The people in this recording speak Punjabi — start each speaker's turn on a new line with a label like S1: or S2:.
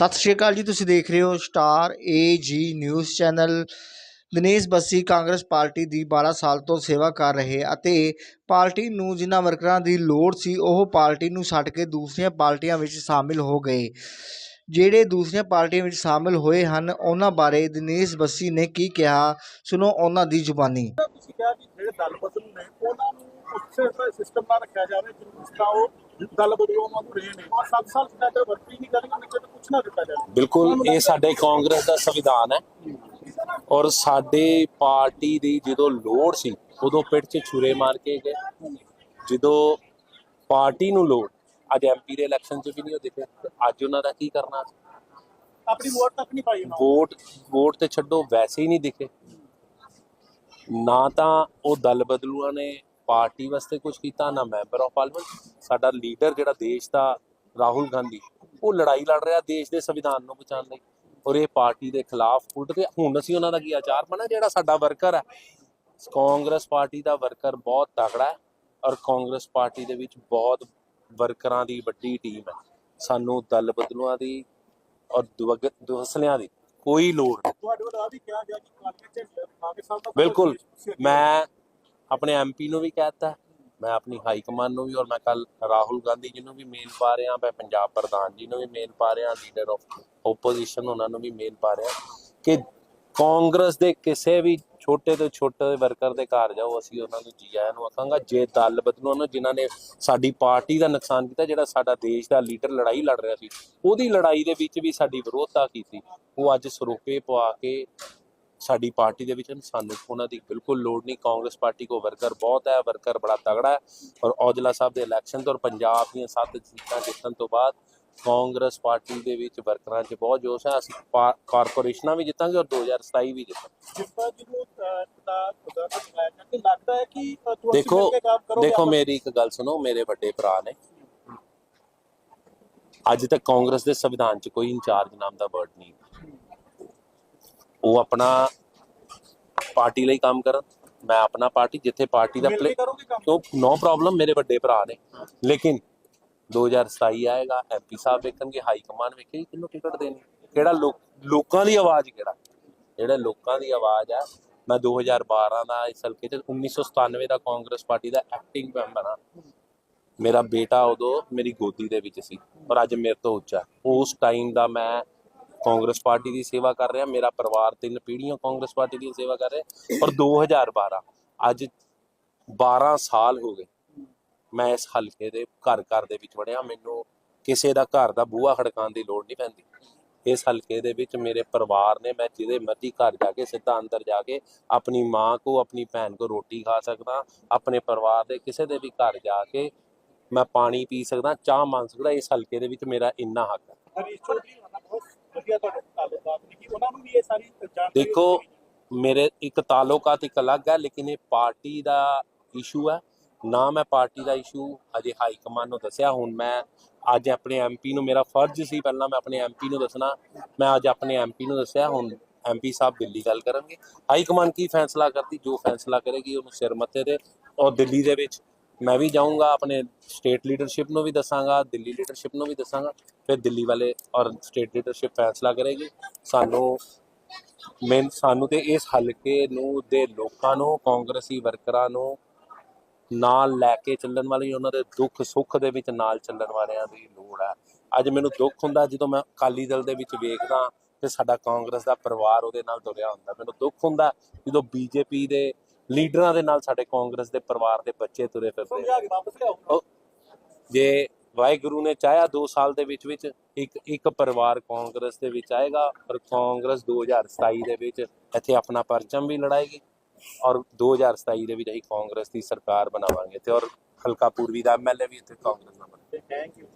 S1: ਸਤਿ ਸ਼੍ਰੀ ਅਕਾਲ ਜੀ, ਤੁਸੀਂ ਦੇਖ ਰਹੇ ਹੋ ਸਟਾਰ ਏ ਜੀ news channel. Dinesh Bassi Congress party ਦੀ 12 ਸਾਲ ਤੋਂ ਸੇਵਾ ਕਰ ਰਹੇ ਅਤੇ ਪਾਰਟੀ ਨੂੰ ਜਿਨ੍ਹਾਂ ਵਰਕਰਾਂ ਦੀ ਲੋੜ ਸੀ, ਉਹ ਪਾਰਟੀ ਨੂੰ ਛੱਡ ਕੇ ਦੂਸਰੀਆਂ ਪਾਰਟੀਆਂ ਵਿੱਚ ਸ਼ਾਮਿਲ ਹੋ ਗਏ। ਜਿਹੜੇ ਦੂਸਰੀਆਂ ਪਾਰਟੀਆਂ ਵਿੱਚ ਸ਼ਾਮਿਲ ਹੋਏ ਹਨ, ਉਹਨਾਂ ਬਾਰੇ ਦਿਨੇਸ਼ ਬੱਸੀ ਨੇ ਕੀ ਕਿਹਾ? ਸੁਣੋ ਉਹਨਾਂ ਦੀ ਜ਼ੁਬਾਨੀ।
S2: ਤੁਸੀਂ ਕਿਹਾ ਕਿ ਜਿਹੜੇ ਦਲ ਬਦਲੂ ਨੇ ਉਹਨਾਂ ਨੂੰ ਉਸੇ ਸਿਸਟਮ ਨਾਲ ਰੱਖਿਆ ਜਾਵੇ ਜਿਸ ਤਰ੍ਹਾਂ ਉਹ ਦਲ ਬਦਲੂ ਉਹਨਾਂ ਨੂੰ ਰਹੇ ਨੇ ਔਰ 7 ਸਾਲ ਤੱਕ ਵਰਤੀ ਨਹੀਂ ਕਰਨਗੇ ਉਹਨਾਂ ਨੂੰ ਕੁਝ ਨਾ ਦਿੱਤਾ ਜਾਵੇ।
S3: ਬਿਲਕੁਲ ਇਹ ਸਾਡੇ ਕਾਂਗਰਸ ਦਾ ਸੰਵਿਧਾਨ ਹੈ। ਔਰ ਸਾਡੇ ਪਾਰਟੀ ਦੀ ਜਦੋਂ ਲੋੜ ਸੀ ਉਦੋਂ ਪਿੱਠ 'ਚ ਛੁਰੇ ਮਾਰ ਕੇ ਗਏ। ਜਦੋਂ ਪਾਰਟੀ ਨੂੰ ਲੋੜ ਅੱਜ ਐਮਪੀ ਦੇ ਇਲੈਕਸ਼ਨ 'ਚ ਵੀ ਨਹੀਂ ਉਹ ਦਿਖੇ। ਅੱਜ ਉਹਨਾਂ ਦਾ ਕੀ ਕਰਨਾ
S2: ਆਪਣੀ ਵੋਟ ਤੱਕ ਨਹੀਂ ਪਾਈ।
S3: ਵੋਟ ਵੋਟ ਤੇ ਛੱਡੋ ਵੈਸੇ ਹੀ ਨਹੀਂ ਦਿਖੇ। ਨਾ ਤਾਂ ਉਹ ਦਲ ਬਦਲੂਆਂ ਨੇ ਪਾਰਟੀ ਵਾਸਤੇ ਕੁਝ ਕੀਤਾ ਨਾ ਮੈਂਬਰ ਆਫ ਪਾਰਲੀਮੈਂਟ ਸਾਡਾ ਲੀਡਰ ਜਿਹੜਾ ਦੇਸ਼ ਦਾ ਰਾਹੁਲ ਗਾਂਧੀ ਉਹ ਲੜਾਈ ਲੜ ਰਿਹਾ ਦੇਸ਼ ਦੇ ਸੰਵਿਧਾਨ ਨੂੰ ਬਚਾਉਣ ਲਈ ਔਰ ਇਹ ਪਾਰਟੀ ਦੇ ਖਿਲਾਫ ਉੱਠ ਕੇ ਹੁਣ ਅਸੀਂ ਉਹਨਾਂ ਦਾ ਕੀ ਆਚਾਰ ਬਣਾ ਜਿਹੜਾ ਸਾਡਾ ਵਰਕਰ ਹੈ ਕਾਂਗਰਸ ਪਾਰਟੀ ਦਾ ਵਰਕਰ ਬਹੁਤ ਤਗੜਾ ਹੈ ਔਰ ਕਾਂਗਰਸ ਪਾਰਟੀ ਦੇ ਵਿੱਚ ਬਹੁਤ ਵਰਕਰਾਂ ਦੀ ਵੱਡੀ ਟੀਮ ਹੈ। ਸਾਨੂੰ ਦਲ ਬਦਲੂਆਂ ਦੀ ਔਰ ਦੁਹਸਲਿਆਂ ਦੀ ਕੋਈ ਲੋੜ ਨਹੀਂ।
S2: ਤੁਹਾਡੇ ਵੱਲ ਆ ਵੀ ਕਿਹਾ ਗਿਆ ਕਿ ਕਾਂਗਰਸ ਚ ਪਾਕਿਸਤਾਨ ਦਾ
S3: ਬਿਲਕੁਲ। ਮੈਂ ਆਪਣੇ ਐਮਪੀ ਨੂੰ ਵੀ ਕਹਿਤਾ, ਮੈਂ ਆਪਣੀ ਹਾਈ ਕਮਾਂਡ ਨੂੰ ਵੀ ਔਰ ਮੈਂ ਕੱਲ ਰਾਹੁਲ ਗਾਂਧੀ ਜੀ ਨੂੰ ਵੀ ਮੇਲ ਪਾ ਰਿਹਾ, ਮੈਂ ਪੰਜਾਬ ਪ੍ਰਧਾਨ ਜੀ ਨੂੰ ਵੀ ਮੇਲ ਪਾ ਰਿਹਾ ਲੀਡਰ ਆਫ ਓਪੋਜੀਸ਼ਨ ਉਹਨਾਂ ਨੂੰ ਵੀ ਮੇਲ ਪਾ ਰਿਹਾ ਕਿ ਕਾਂਗਰਸ ਦੇ ਕਿਸੇ ਵੀ ਛੋਟੇ ਤੋਂ ਛੋਟੇ ਵਰਕਰ ਦੇ ਘਰ ਜਾਓ, ਅਸੀਂ ਉਹਨਾਂ ਨੂੰ ਜੀ ਆਇਆਂ ਨੂੰ ਆਖਾਂਗਾ, ਜੇ ਦਲ ਬਦਲੂ ਨੂੰ ਜਿਨ੍ਹਾਂ ਨੇ ਸਾਡੀ ਪਾਰਟੀ ਦਾ ਨੁਕਸਾਨ ਕੀਤਾ, ਜਿਹੜਾ ਸਾਡਾ ਦੇਸ਼ ਦਾ ਲੀਡਰ ਲੜਾਈ ਲੜ ਰਿਹਾ ਸੀ, ਉਹਦੀ ਲੜਾਈ ਦੇ ਵਿੱਚ ਵੀ ਸਾਡੀ ਵਿਰੋਧਤਾ ਕੀਤੀ, ਉਹ ਅੱਜ ਸਰੋਪੇ ਪਵਾ ਕੇ ਸਾਡੀ ਪਾਰਟੀ ਦੇ ਵਿੱਚ ਹਨ। ਸਾਨੂੰ ਉਹਨਾਂ ਦੀ ਬਿਲਕੁਲ ਲੋੜ ਨਹੀਂ। ਕਾਂਗਰਸ ਪਾਰਟੀ ਕੋ ਵਰਕਰ ਬਹੁਤ ਹੈ। ਵਰਕਰ ਬੜਾ ਤਗੜਾ ਹੈ ਔਰ ਔਜਲਾ ਸਾਹਿਬ ਦੇ ਇਲੈਕਸ਼ਨ ਤੋਂ ਔਰ ਪੰਜਾਬ ਦੀਆਂ ਸੱਤ ਸੀਟਾਂ ਜਿੱਤਣ ਤੋਂ ਬਾਅਦ ਕਾਂਗਰਸ ਪਾਰਟੀ ਦੇ ਵਿੱਚ ਵਰਕਰਾਂ 'ਚ ਬਹੁਤ ਜੋਸ਼ ਹੈ। ਅਸੀਂ ਕਾਰਪੋਰੇਸ਼ਨਾਂ ਵੀ ਜਿੱਤਾਂਗੇ ਔਰ 2027 ਵੀ ਜਿੱਤਾਂਗੇ।
S2: ਜਿਹਨੂੰ ਅਹ, ਦਾ ਖੁਦਾ ਤੋਂ ਚਲਾਇਆ ਜਾਂਦਾ ਲੱਗਦਾ ਹੈ ਕਿ
S3: ਦੇਖੋ
S2: ਕੇ
S3: ਦੇਖੋ ਮੇਰੀ ਇੱਕ ਗੱਲ ਸੁਣੋ ਮੇਰੇ ਵੱਡੇ ਭਰਾ ਨੇ। ਅੱਜ ਤੱਕ ਕਾਂਗਰਸ ਦੇ ਸੰਵਿਧਾਨ 'ਚ ਕੋਈ ਇੰਚਾਰਜ ਨਾਮ ਦਾ ਵਰਡ ਨਹੀਂ। ਉਹ ਆਪਣਾ ਪਾਰਟੀ ਲਈ ਕੰਮ ਕਰਨ। ਮੈਂ ਆਪਣਾ ਪਾਰਟੀ ਜਿੱਥੇ ਪਾਰਟੀ ਦਾ ਪਲੇ
S2: ਕੇ ਕਰੋਗੇ ਕੰਮ?
S3: ਤੋਂ ਨੋ ਪ੍ਰੋਬਲਮ ਮੇਰੇ ਵੱਡੇ ਭਰਾ ਨੇ। ਲੇਕਿਨ 2027 ਆਏਗਾ ਐਮਪੀ ਸਾਹਿਬ ਵੇਖਣਗੇ ਹਾਈ ਕਮਾਂਡ ਵੇਖੇਗੀ ਕਿਹਨੂੰ ਟਿਕਟ ਦੇਣੀ। ਕਿਹੜਾ ਲੋਕ ਦੀ ਆਵਾਜ਼ ਕਿਹੜਾ? ਜਿਹੜਾ ਲੋਕਾਂ ਦੀ ਆਵਾਜ਼ ਆ ਮੈਂ 2012 ਦਾ ਇਸ ਹਲਕੇ ਚ 1997 ਦਾ ਕਾਂਗਰਸ ਪਾਰਟੀ ਦਾ ਐਕਟਿੰਗ ਮੈਂਬਰ ਆ ਮੇਰਾ ਬੇਟਾ ਉਦੋਂ ਮੇਰੀ ਗੋਦੀ ਦੇ ਵਿੱਚ ਸੀ ਪਰ ਅੱਜ ਮੇਰੇ ਤੋਂ ਉੱਚਾ। ਉਸ ਟਾਈਮ ਦਾ ਮੈਂ ਕਾਂਗਰਸ ਪਾਰਟੀ ਦੀ ਸੇਵਾ ਕਰ ਰਿਹਾ, ਮੇਰਾ ਪਰਿਵਾਰ ਤਿੰਨ ਪੀੜ੍ਹੀਆਂ ਕਾਂਗਰਸ ਪਾਰਟੀ ਦੀ ਸੇਵਾ ਕਰ ਰਿਹਾ ਔਰ 2012 ਅੱਜ 12 ਸਾਲ ਹੋ ਗਏ। ਮੈਂ ਇਸ ਹਲਕੇ ਦੇ ਘਰ ਘਰ ਦੇ ਵਿੱਚ ਵੜਿਆ, ਮੈਨੂੰ ਕਿਸੇ ਦਾ ਘਰ ਦਾ ਬੂਹਾ ਖੜਕਾਉਣ ਦੀ ਲੋੜ ਨਹੀਂ ਪੈਂਦੀ। ਇਸ ਹਲਕੇ ਦੇ ਵਿੱਚ ਮੇਰੇ ਪਰਿਵਾਰ ਨੇ, ਮੈਂ ਜਿਹਦੇ ਮਰਜ਼ੀ ਘਰ ਜਾ ਕੇ ਸਿੱਧਾ ਅੰਦਰ ਜਾ ਕੇ ਆਪਣੀ ਮਾਂ ਕੋ, ਆਪਣੀ ਭੈਣ ਕੋ ਰੋਟੀ ਖਾ ਸਕਦਾ, ਆਪਣੇ ਪਰਿਵਾਰ ਦੇ ਕਿਸੇ ਦੇ ਵੀ ਘਰ ਜਾ ਕੇ ਮੈਂ ਪਾਣੀ ਪੀ ਸਕਦਾ, ਚਾਹ ਮੰਗ ਸਕਦਾ, ਇਸ ਹਲਕੇ ਦੇ ਵਿੱਚ ਮੇਰਾ ਇੰਨਾ ਹੱਕ ਹੈ
S2: ਹਰੀਸ਼ ਚੌਧਰੀ ਹੋਣਾ ਬਹੁਤ ਵਧੀਆ ਤੁਹਾਡੇ ਤਾਲੁਕਾਤ ਨੇ ਕਿ ਉਹਨਾਂ ਨੂੰ ਵੀ ਇਹ ਸਾਰੀ ਜਾਣਕਾਰੀ
S3: ਦੇਖੋ ਮੇਰੇ ਇੱਕ ਤਾਲੁਕਾਤ ਇੱਕ ਅਲੱਗ ਹੈ ਲੇਕਿਨ ਇਹ ਪਾਰਟੀ ਦਾ ਇਸ਼ੂ ਹੈ। ਨਾ ਮੈਂ ਪਾਰਟੀ ਦਾ ਇਸ਼ੂ ਅਜੇ ਹਾਈ ਕਮਾਂਡ ਨੂੰ ਦੱਸਿਆ ਹੁਣ ਮੈਂ ਅੱਜ ਆਪਣੇ ਐਮਪੀ ਨੂੰ ਮੇਰਾ ਫਰਜ਼ ਸੀ ਪਹਿਲਾਂ ਮੈਂ ਆਪਣੇ ਐਮਪੀ ਨੂੰ ਦੱਸਣਾ ਮੈਂ ਅੱਜ ਆਪਣੇ ਐਮਪੀ ਨੂੰ ਦੱਸਿਆ ਹੁਣ ਐਮਪੀ ਸਾਹਿਬ ਦਿੱਲੀ ਗੱਲ ਕਰਨਗੇ। ਹਾਈ ਕਮਾਂਡ ਕੀ ਫੈਸਲਾ ਕਰਦੀ? ਜੋ ਫੈਸਲਾ ਕਰੇਗੀ ਉਹਨੂੰ ਸਿਰ ਮੱਥੇ ਤੇ ਔਰ ਦਿੱਲੀ ਦੇ ਵਿੱਚ ਮੈਂ ਵੀ ਜਾਊਂਗਾ, ਆਪਣੇ ਸਟੇਟ ਲੀਡਰਸ਼ਿਪ ਨੂੰ ਵੀ ਦੱਸਾਂਗਾ, ਦਿੱਲੀ ਲੀਡਰਸ਼ਿਪ ਨੂੰ ਵੀ ਦੱਸਾਂਗਾ, ਫਿਰ ਦਿੱਲੀ ਵਾਲੇ ਔਰ ਸਟੇਟ ਲੀਡਰਸ਼ਿਪ ਫੈਸਲਾ ਕਰੇਗੀ। ਸਾਨੂੰ ਮੈਂ ਸਾਨੂੰ ਤੇ ਇਸ ਹਲਕੇ ਨੂੰ ਦੇ ਲੋਕਾਂ ਨੂੰ, ਕਾਂਗਰਸੀ ਵਰਕਰਾਂ ਨੂੰ ਨਾਲ ਲੈ ਕੇ ਚੱਲਣ ਵਾਲੀ ਉਹਨਾਂ ਦੇ ਦੁੱਖ ਸੁੱਖ ਦੇ ਵਿੱਚ ਨਾਲ ਚੱਲਣ ਵਾਲਿਆਂ ਦੀ ਲੋੜ ਹੈ। ਅੱਜ ਮੈਨੂੰ ਦੁੱਖ ਹੁੰਦਾ ਜਦੋਂ ਮੈਂ ਅਕਾਲੀ ਦਲ ਦੇ ਵਿੱਚ ਵੇਖਦਾ ਤੇ ਸਾਡਾ ਕਾਂਗਰਸ ਦਾ ਪਰਿਵਾਰ ਉਹਦੇ ਨਾਲ ਤੁਰਿਆ ਹੁੰਦਾ। ਮੈਨੂੰ ਦੁੱਖ ਹੁੰਦਾ ਜਦੋਂ ਬੀਜੇਪੀ ਦੇ ਲੀਡਰਾਂ ਦੇ ਨਾਲ ਸਾਡੇ ਕਾਂਗਰਸ ਦੇ ਪਰਿਵਾਰ ਦੇ ਬੱਚੇ ਤੁਰੇ ਫਿਰਦੇ
S2: ਸਮਝਾ ਕੇ ਵਾਪਸ ਲਿਆਓ।
S3: ਉਹ ਜੇ ਵਾਹਿਗੁਰੂ ਨੇ ਚਾਹਿਆ 2 ਸਾਲ ਦੇ ਵਿੱਚ ਵਿੱਚ ਇੱਕ ਇੱਕ ਪਰਿਵਾਰ ਕਾਂਗਰਸ ਦੇ ਵਿੱਚ ਆਏਗਾ ਔਰ ਕਾਂਗਰਸ 2027 ਦੇ ਵਿੱਚ ਇੱਥੇ ਆਪਣਾ ਪਰਚਮ ਵੀ ਲੜਾਏਗੀ ਔਰ 2027 ਦੇ ਵਿੱਚ ਅਸੀਂ ਕਾਂਗਰਸ ਦੀ ਸਰਕਾਰ ਬਣਾਵਾਂਗੇ ਤੇ ਔਰ ਹਲਕਾ ਪੂਰਬੀ ਦਾ ਐਮਐਲਏ ਵੀ ਇੱਥੇ ਕਾਂਗਰਸ ਦਾ ਬਣੇ।
S2: Thank you